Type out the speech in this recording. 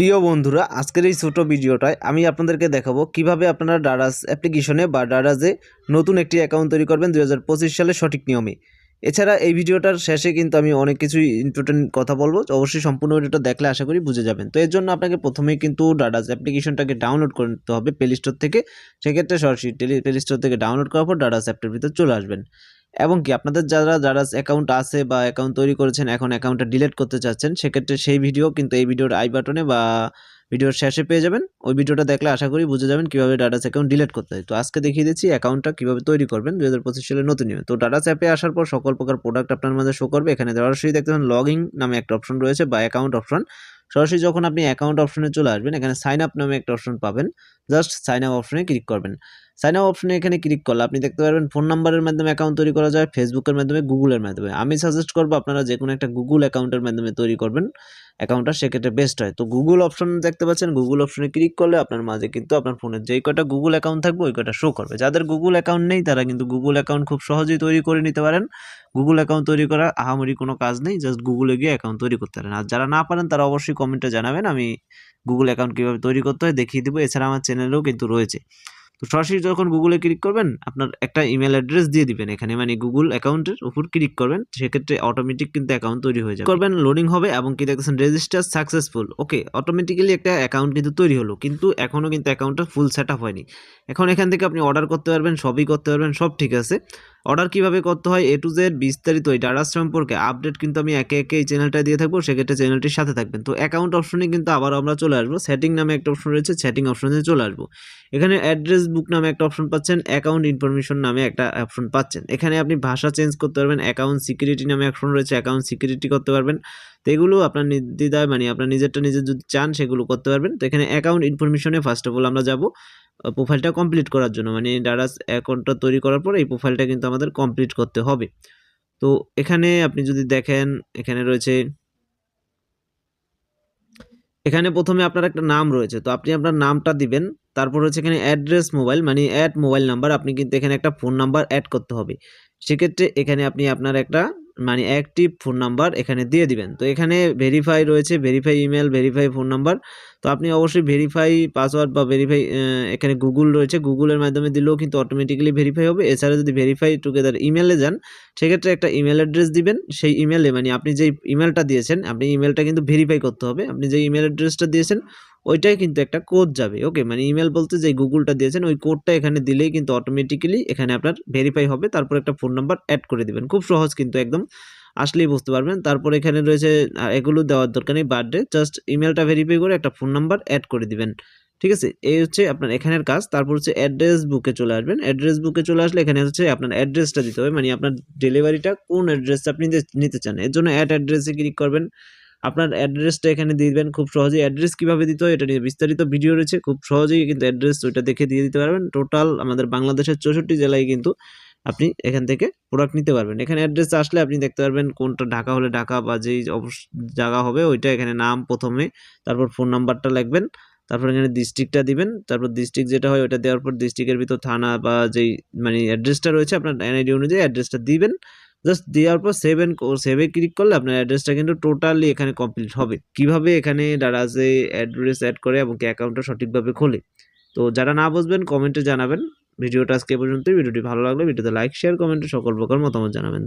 প্রিয় বন্ধুরা, আজকের এই ছোটো ভিডিওটায় আমি আপনাদেরকে দেখাবো কীভাবে আপনারা ডারাস অ্যাপ্লিকেশনে বা ডারাজে নতুন একটি অ্যাকাউন্ট তৈরি করবেন দুই সালে সঠিক নিয়মে। এছাড়া এই ভিডিওটার শেষে কিন্তু আমি অনেক কিছুই ইম্পর্টেন্ট কথা বলব, অবশ্যই সম্পূর্ণ ভিডিওটা দেখলে আশা করি বুঝে যাবেন। তো এর জন্য আপনাকে প্রথমেই কিন্তু ডারাস অ্যাপ্লিকেশনটাকে ডাউনলোড করতে হবে প্লে স্টোর থেকে। সেক্ষেত্রে সরাসরি প্লে স্টোর থেকে ডাউনলোড করার পর ডারাস অ্যাপটার ভিতর চলে আসবেন। এবং কি আপনাদের যারা যারা অ্যাকাউন্ট আছে বা অ্যাকাউন্ট তৈরি করেছেন, এখন অ্যাকাউন্টটা ডিলিট করতে চাচ্ছেন, সেক্ষেত্রে সেই ভিডিও কিন্তু এই ভিডিওর আই বাটনে বা ভিডিওর শেষে পেয়ে যাবেন। ওই ভিডিওটা দেখলে আশা করি বুঝে যাবেন কীভাবে ডাটাস অ্যাকাউন্ট ডিলিট করতে হয়। তো আজকে দেখিয়ে দিচ্ছি অ্যাকাউন্টটা কীভাবে তৈরি করবেন দু হাজার পঁচিশ সালে নতুন নিয়মে তো ডাটাস অ্যাপে আসার পর সকল প্রকার প্রোডাক্ট আপনার মাঝে শো করবে। এখানে সরাসরি দেখতে পাবেন লগ ইন নামে একটা অপশন রয়েছে বা অ্যাকাউন্ট অপশন সরাসরি যখন আপনি অ্যাকাউন্ট অপশনে চলে আসবেন, এখানে সাইন আপ নামে একটা অপশন পাবেন। জাস্ট সাইন আপ অপশনে ক্লিক করবেন। সাইন আপ অপশনে এখানে ক্লিক করলে আপনি দেখতে পারবেন ফোন নাম্বারের মাধ্যমে অ্যাকাউন্ট তৈরি করা যায় ফেসবুকের মাধ্যমে গুগলের মাধ্যমে। আমি সাজেস্ট করব আপনারা যে কোনো একটা গুগল অ্যাকাউন্টের মাধ্যমে তৈরি করবেন। অ্যাকাউন্টটা সেক্ষেত্রে বেস্ট হয়। তো গুগল অপশন দেখতে পাচ্ছেন গুগল অপশনে ক্লিক করলে আপনার মাঝে কিন্তু আপনার ফোনের যেই কটা গুগল অ্যাকাউন্ট থাকবে, ওই কটা শো করবে। যাদের গুগল অ্যাকাউন্ট নেই, তারা কিন্তু গুগল অ্যাকাউন্ট খুব সহজেই তৈরি করে নিতে পারেন। গুগল অ্যাকাউন্ট তৈরি করা আহামরি কোনো কাজ নেই জাস্ট গুগলে গিয়ে অ্যাকাউন্ট তৈরি করতে পারেন। আর যারা না পারেন, তারা অবশ্যই কমেন্টে জানাবেন, আমি গুগল অ্যাকাউন্ট কীভাবে তৈরি করতে হয় দেখিয়ে দেবো। এছাড়া আমার চ্যানেলেও কিন্তু রয়েছে। তো সরাসরি যখন গুগলে ক্লিক করবেন, আপনার একটা ইমেল অ্যাড্রেস দিয়ে দিবেন এখানে মানে গুগল অ্যাকাউন্টের উপর ক্লিক করবেন, সেক্ষেত্রে অটোমেটিক কিন্তু অ্যাকাউন্ট তৈরি হয়ে যাবে। করবেন লোডিং হবে এবং কি দেখতেছেন রেজিস্টার সাকসেসফুল ওকে অটোমেটিক্যালি একটা অ্যাকাউন্ট কিন্তু তৈরি হলো, কিন্তু এখনও কিন্তু অ্যাকাউন্টটা ফুল সেট আপ হয়নি। এখন এখান থেকে আপনি অর্ডার করতে পারবেন, সবই করতে পারবেন, সব ঠিক আছে। অর্ডার কীভাবে করতে হয় এ টু জেড বিস্তারিত এই ডাটাস সম্পর্কে আপডেট কিন্তু আমি একে একে এই চ্যানেলটা দিয়ে থাকব, সেক্ষেত্রে চ্যানেলটির সাথে থাকবেন। তো অ্যাকাউন্ট অপশনে কিন্তু আবার আমরা চলে আসব সেটিং নামে একটা অপশন রয়েছে সেটিং অপশনে চলে আসব। এখানে অ্যাড্রেস বুক নামে একটা অপশন পাচ্ছেন অ্যাকাউন্ট ইনফরমেশন নামে একটা অপশন পাচ্ছেন। এখানে আপনি ভাষা চেঞ্জ করতে পারবেন অ্যাকাউন্ট সিকিউরিটি নামে অপশন রয়েছে অ্যাকাউন্ট সিকিউরিটি করতে পারবেন। তো এগুলো আপনার নির্দ্বিধায় মানে আপনার নিজেরটা নিজে যদি চান, সেগুলো করতে পারবেন। তো এখানে অ্যাকাউন্ট ইনফরমেশনে ফার্স্ট অফ অল আমরা যাব প্রোফাইলটা কমপ্লিট করার জন্য। মানে ডারাস অ্যাকাউন্টটা তৈরি করার পর এই প্রোফাইলটা কিন্তু আমাদের কমপ্লিট করতে হবে। তো এখানে আপনি যদি দেখেন, এখানে রয়েছে এখানে প্রথমে আপনার একটা নাম রয়েছে, তো আপনি আপনার নামটা দিবেন, তারপর হচ্ছে এখানে অ্যাড্রেস মোবাইল মানে অ্যাড মোবাইল নাম্বার আপনি কিন্তু এখানে একটা ফোন নাম্বার অ্যাড করতে হবে। সেক্ষেত্রে এখানে আপনি আপনার একটা মানে অ্যাক্টিভ ফোন নাম্বার এখানে দিয়ে দিবেন। তো এখানে ভেরিফাই রয়েছে verify email verify phone number তো আপনি অবশ্যই ভেরিফাই পাসওয়ার্ড বা ভেরিফাই এখানে গুগল রয়েছে। গুগলের মাধ্যমে দিলেও কিন্তু অটোমেটিক্যালি ভেরিফাই হবে। এছাড়া যদি ভেরিফাই টুগেদার ইমেলে যান, সেক্ষেত্রে একটা ইমেল অ্যাড্রেস দিবেন। সেই ইমেলে মানে আপনি যেই ইমেলটা দিয়েছেন, আপনি ইমেলটা কিন্তু ভেরিফাই করতে হবে। আপনি যে ইমেল অ্যাড্রেসটা দিয়েছেন ওইটাই কিন্তু একটা কোড যাবে। ওকে মানে ইমেল বলতে যে গুগলটা দিয়েছেন, ওই কোডটা এখানে দিলেই কিন্তু অটোমেটিক্যালি এখানে আপনার ভেরিফাই হবে। তারপর একটা ফোন নাম্বার অ্যাড করে দিবেন। খুব সহজ কিন্তু একদম, আসলেই বুঝতে পারবেন। তারপর এখানে রয়েছে এগুলো দেওয়ার দরকার নেই বার্থডে জাস্ট ইমেলটা ভেরিফাই করে একটা ফোন নাম্বার অ্যাড করে দিবেন। ঠিক আছে? এই হচ্ছে আপনার এখানের কাজ। তারপর হচ্ছে অ্যাড্রেস বুকে চলে আসবেন। অ্যাড্রেস বুকে চলে আসলে এখানে হচ্ছে আপনার অ্যাড্রেসটা দিতে হবে। মানে আপনার ডেলিভারিটা কোন অ্যাড্রেসটা আপনি নিতে চান, এর জন্য অ্যাড অ্যাড্রেসে ক্লিক করবেন। আপনার অ্যাড্রেসটা এখানে দিবেন। খুব সহজেই অ্যাড্রেস কীভাবে দিতে হয় এটা নিয়ে বিস্তারিত ভিডিও রয়েছে। খুব সহজেই কিন্তু অ্যাড্রেস ওইটা দেখে দিয়ে দিতে পারবেন। টোটাল আমাদের বাংলাদেশের চৌষট্টি জেলায় কিন্তু আপনি এখান থেকে প্রোডাক্ট নিতে পারবেন। এখানে অ্যাড্রেস আসলে আপনি দেখতে পারবেন কোনটা ঢাকা হলে ঢাকা বা যেই জায়গা হবে ওইটা এখানে নাম প্রথমে, তারপর ফোন নাম্বারটা লাগবেন তারপর এখানে ডিস্ট্রিক্টটা দিবেন, তারপর ডিস্ট্রিক্ট যেটা হয় ওটা দেওয়ার পর ডিস্ট্রিক্টের ভিতর থানা বা যেই মানে অ্যাড্রেসটা রয়েছে আপনার এনআইডি অনুযায়ী অ্যাড্রেসটা দিবেন। জাস্ট দেওয়ার পর সেভ সেভেন সেভে ক্লিক করলে আপনার অ্যাড্রেসটা কিন্তু টোটালি এখানে কমপ্লিট হবে। কীভাবে এখানে ডারাজে অ্যাড্রেস অ্যাড করে এবং কি অ্যাকাউন্টটা সঠিকভাবে খোলে? তো যারা না বুঝবেন কমেন্টে জানাবেন। ভিডিওটা আজকে পর্যন্তই। ভিডিওটি ভালো লাগলে ভিডিওতে লাইক শেয়ার কমেন্টে সকল প্রকার মতামত জানাবেন।